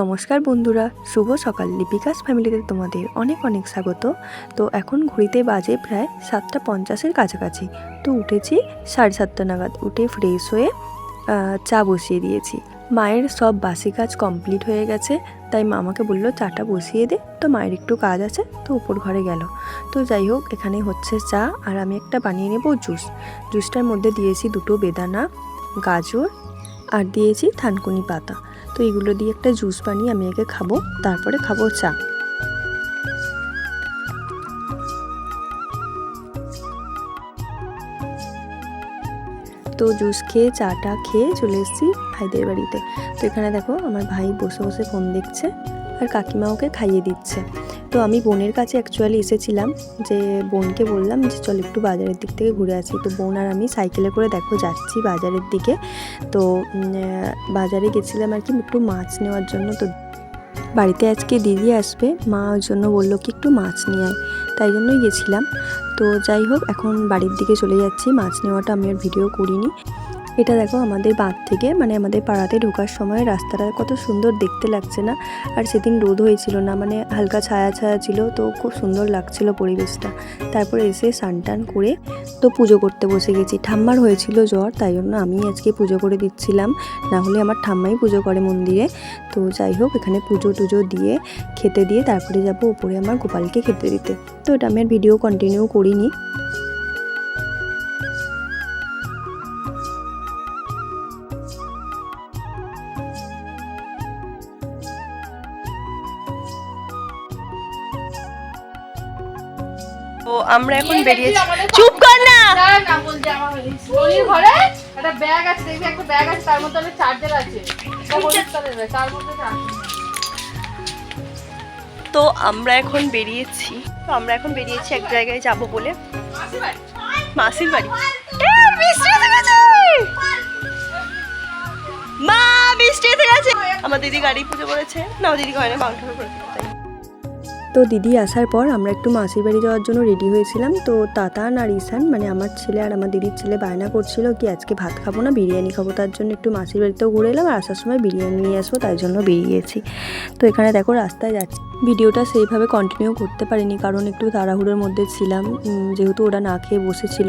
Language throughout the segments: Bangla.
নমস্কার বন্ধুরা, শুভ সকাল। লিপিকাস ফ্যামিলিতে তোমাদের অনেক অনেক স্বাগত। তো এখন ঘড়িতে বাজে প্রায় সাতটা পঞ্চাশের কাছাকাছি। তো উঠেছি সাড়ে সাতটা নাগাদ, উঠে ফ্রেশ হয়ে চা বসিয়ে দিয়েছি। মায়ের সব বাসি কাজ কমপ্লিট হয়ে গেছে, তাই মা আমাকে বলল, চাটা বসিয়ে দে। তো মায়ের একটু কাজ আছে, তো উপর ঘরে গেল। তো যাই হোক, এখানে হচ্ছে চা, আর আমি একটা বানিয়ে নেব জুস জুসটার মধ্যে দিয়েছি দুটো বেদানা, গাজর, আর দিয়েছি থানকুনি পাতা। তো এগুলো দিয়ে একটা জুস বানিয়ে আমি আগে খাব, তারপরে খাব চা। তো জুস খেয়ে, চাটা খেয়ে চলে এসেছি ভাইদের বাড়িতে। তো এখানে দেখো, আমার ভাই বসে বসে ফোন দেখছে আর কাকিমা ওকে খাইয়ে দিচ্ছে। তো আমি বোনের কাছে অ্যাকচুয়ালি এসেছিলাম যে বোনকে বললাম যে চল একটু বাজারের দিক থেকে ঘুরে আসি। তো বোন আর আমি সাইকেলে করে দেখো যাচ্ছি বাজারের দিকে। তো বাজারে গেছিলাম আর কি একটু মাছ নেওয়ার জন্য। তো বাড়িতে আজকে দিদি আসবে, মা ওর জন্য বলল কি একটু মাছ নিয়ে আয়। তাই জন্যই গেছিলাম। তো যাই হোক, এখন বাড়ির দিকে চলে যাচ্ছি। মাছ নেওয়াটা আমি আর ভিডিও করিনি। এটা দেখো আমাদের বাঁধ থেকে মানে আমাদের পাড়াতে ঢোকার সময় রাস্তাটা কত সুন্দর দেখতে লাগছে না? আর সেদিন রোদ হয়েছিল না মানে হালকা ছায়া ছায়া ছিল, তো খুব সুন্দর লাগছিল পরিবেশটা। তারপরে এসে স্নান টান করে তো পুজো করতে বসে গেছি। ঠাম্মার হয়েছিল জ্বর, তাই জন্য আমি আজকে পুজো করে দিচ্ছিলাম। না হলে আমার ঠাম্মাই পুজো করে মন্দিরে। তো যাই হোক, এখানে পুজো টুজো দিয়ে, খেতে দিয়ে তারপরে যাব উপরে আমার গোপালকে খেতে দিতে। তো এটা আমি আর ভিডিও কন্টিনিউ করিনি। তো আমরা এখন বেরিয়েছি। চুপ কর না! না আমার ঘরে একটা ব্যাগ আছে দেখবি একটা ব্যাগ আছে তার মধ্যে চার্জার আছে। কালারের, তার মধ্যে। তো আমরা এখন বেরিয়েছি। তো আমরা এখন বেরিয়েছি এক জায়গায় যাব বলে। মাসির বাড়ি! মা বৃষ্টি এসে গেছে! আমার দিদি গাড়ি পুজো করেছে। না দিদি হয় না করেছে। তো দিদি আসার পর আমরা একটু মাসির বাড়ি যাওয়ার জন্য রেডি হয়েছিলাম। তো তাতান আর ইসান মানে আমার ছেলে আর আমার দিদির ছেলে বায়না করছিল কি আজকে ভাত খাব না, বিরিয়ানি খাব। তার জন্য একটু মাসির বাড়িতেও ঘুরে এলাম আর আসার সময় বিরিয়ানি নিয়ে আসব, তাই জন্য বেরিয়েছি। তো এখানে দেখো রাস্তায় যাচ্ছি। ভিডিওটা সেইভাবে কন্টিনিউ করতে পারিনি, কারণ একটু তাড়াহুড়োর মধ্যে ছিলাম। যেহেতু ওরা না খেয়ে বসেছিল,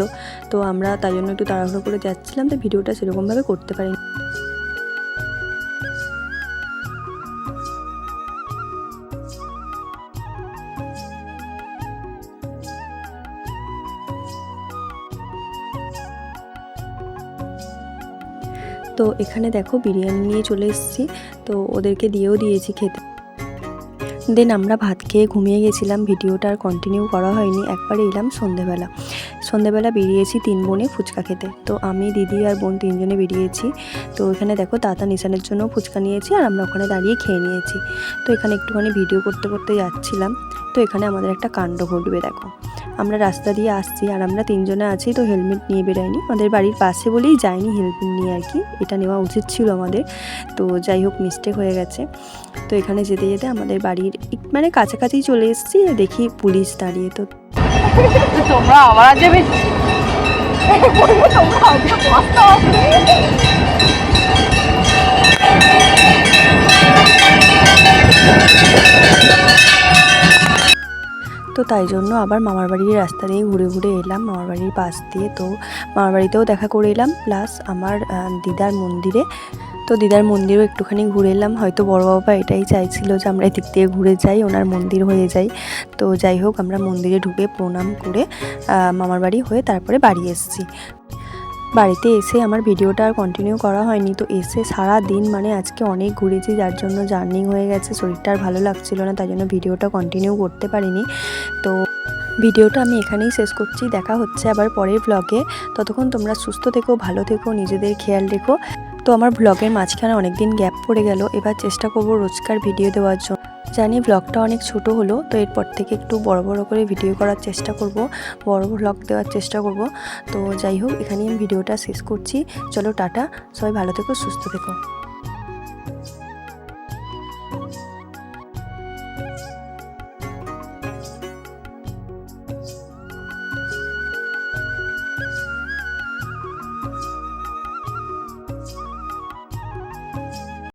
তো আমরা তাই জন্য একটু তাড়াহুড়ো করে যাচ্ছিলাম তো ভিডিওটা সেরকমভাবে করতে পারিনি। তো এখানে দেখো বিরিয়ানি নিয়ে চলে এসেছি। তো ওদেরকে দিয়েও দিয়েছি খেতে। দেন আমরা ভাত খেয়ে ঘুমিয়ে গেছিলাম। ভিডিওটা আর কন্টিনিউ করা হয়নি। একবারে এলাম সন্ধেবেলা। সন্ধেবেলা বেরিয়েছি তিন বোনে ফুচকা খেতে। তো আমি, দিদি আর বোন তিনজনে বেরিয়েছি। তো এখানে দেখো তাতা নিশানের জন্য ফুচকা নিয়েছি আর আমরা ওখানে দাঁড়িয়ে খেয়ে নিয়েছি। তো এখানে একটুখানি ভিডিও করতে করতে যাচ্ছিলাম। তো এখানে আমাদের একটা কাণ্ড ঘটবে, দেখো। আমরা রাস্তা দিয়ে আসছি আর আমরা তিনজনে আছি, তো হেলমেট নিয়ে বেরোয়নি। আমাদের বাড়ির পাশে বলেই যাইনি হেলমেট নিয়ে আর কি। এটা নেওয়া উচিত ছিল আমাদের। তো যাই হোক মিস্টেক হয়ে গেছে। তো এখানে যেতে যেতে আমাদের বাড়ির মানে কাছাকাছি চলে এসেছি দেখি পুলিশ দাঁড়িয়ে তো। তোমরা যাবে তো তাই জন্য আবার মামার বাড়ির রাস্তা দিয়ে ঘুরে ঘুরে এলাম, মামার বাড়ির পাশ দিয়ে। তো মামার বাড়িতেও দেখা করে এলাম, প্লাস আমার দিদার মন্দিরে। তো দিদার মন্দিরও একটুখানি ঘুরে এলাম, হয়তো বড় বাবা এটাই চাইছিল যে আমরা এদিক দিয়ে ঘুরে যাই, ওনার মন্দির হয়ে যাই। তো যাই হোক, আমরা মন্দিরে ঢুকে প্রণাম করে মামার বাড়ি হয়ে তারপরে বাড়ি এসেছি। বাড়িতে এসে আমার ভিডিওটা আর কন্টিনিউ করা হয়নি। তো এসে সারা দিন মানে আজকে অনেক ঘুরেছি, যার জন্য জার্নি হয়ে গেছে, শরীরটা আর ভালো লাগছিল না, তাই জন্য ভিডিওটা কন্টিনিউ করতে পারিনি। তো ভিডিওটা আমি এখানেই শেষ করছি, দেখা হচ্ছে আবার পরের ব্লগে ততক্ষণ তোমরা সুস্থ থেকো, ভালো থেকো, নিজেদের খেয়াল রেখো। তো আমার ব্লগের মাঝখানে অনেক দিন গ্যাপ পড়ে গেল, এবার চেষ্টা করব রোজকার ভিডিও দেওয়ার জন্য। জানি ব্লগটা অনেক ছোট হলো, তো এরপর থেকে একটু বড় বড় করে ভিডিও করার চেষ্টা করব, বড় ব্লগ দেওয়ার চেষ্টা করব। তো যাই হোক, এখানেই আমি ভিডিওটা শেষ করছি। চলো টাটা, সবাই ভালো থেকো, সুস্থ থেকো।